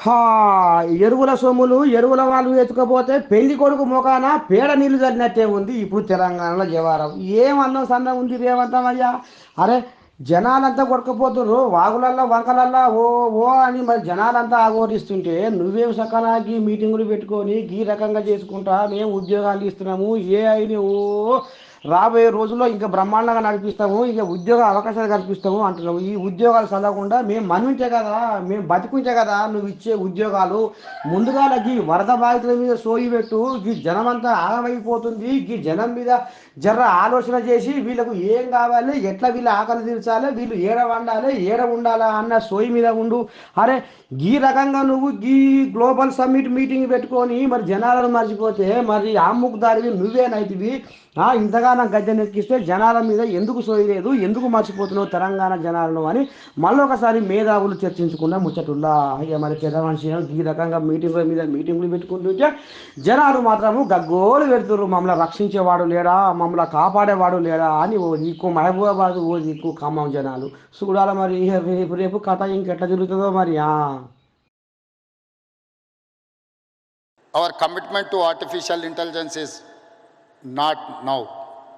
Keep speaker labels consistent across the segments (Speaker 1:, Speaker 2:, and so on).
Speaker 1: హా ఎరువుల సొమ్ములు ఎరువుల వాళ్ళు ఎత్తుకపోతే పెళ్ళి కొడుకు ముఖాన పేడ నీళ్ళు చల్లినట్టే ఉంది ఇప్పుడు తెలంగాణలో జవారం. ఏమన్నం సన్న ఉంది రేవంతం అయ్యా? అరే జనాలంతా కొడకపోతున్నారు వాగులల్లో వంకలల్లో ఓ ఓ అని మరి జనాలంతా ఆగోరిస్తుంటే నువ్వేం సకనా మీటింగులు పెట్టుకొని గీ రకంగా చేసుకుంటా మేము ఉద్యోగాలు ఇస్తున్నాము ఏ అయినా ఓ రాబోయే రోజుల్లో ఇంకా బ్రహ్మాండంగా నడిపిస్తాము ఇంకా ఉద్యోగ అవకాశాలు కల్పిస్తాము అంటున్నాము ఈ ఉద్యోగాలు చదవకుండా మేము మనుంటే కదా మేము బతికుంటే కదా నువ్వు ఇచ్చే ఉద్యోగాలు. ముందుగా ఈ వరద బాధితుల మీద సోయి పెట్టు ఈ జనమంతా ఆగమైపోతుంది ఈ జనం మీద జర్ర ఆలోచన చేసి వీళ్ళకు ఏం కావాలి ఎట్లా వీళ్ళ ఆకలి తీర్చాలి వీళ్ళు ఏడ వండాలి ఏడ ఉండాలా అన్న సోయి మీద ఉండు. అరే ఈ రకంగా నువ్వు ఈ గ్లోబల్ సమ్మిట్ మీటింగ్ పెట్టుకొని మరి జనాలను మర్చిపోతే మరి ఆముకుదారివి నువ్వేనైతివి ఇంతగా తెలంగాణ గద్దెనెక్కిస్తే జనాల మీద ఎందుకు సోయలేదు ఎందుకు మర్చిపోతున్నావు తెలంగాణ జనాలను అని మళ్ళీ ఒకసారి మేధావులు చర్చించుకున్న ముచ్చటుల్లా. ఇక మరి పెద్ద మనిషి ఈ రకంగా మీటింగుల మీద మీటింగులు పెట్టుకుంటుంటే జనాలు మాత్రము గగ్గోలు పెడుతున్నారు మమ్మల్ని రక్షించేవాడు లేడా మమ్మల్ని కాపాడేవాడు లేడా అని ఓ దిక్కు మహబూబాబాద్ ఓ దిక్కు ఖమ్మం జనాలు. చూడాలి మరి రేపు రేపు కథ ఇంకెట్లా జరుగుతుందో మరి
Speaker 2: our commitment to artificial intelligence is not now.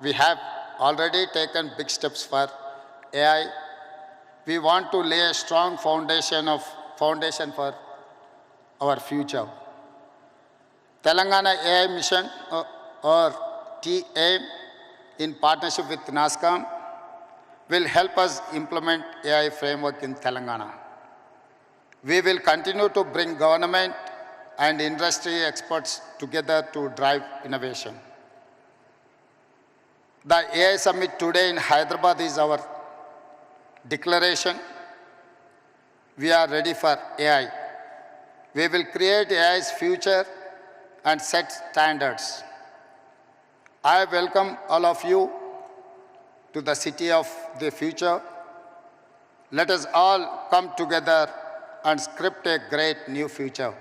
Speaker 2: We have already taken big steps for AI. We want to lay a strong foundation of foundation for our future. Telangana AI Mission uh, or TAIM in partnership with NASCOM will help us implement AI framework in Telangana. We will continue to bring government and industry experts together to drive innovation. The AI Summit today in Hyderabad is our declaration. We are ready for AI. We will create AI's future and set standards. I welcome all of you to the city of the future. Let us all come together and script a great new future.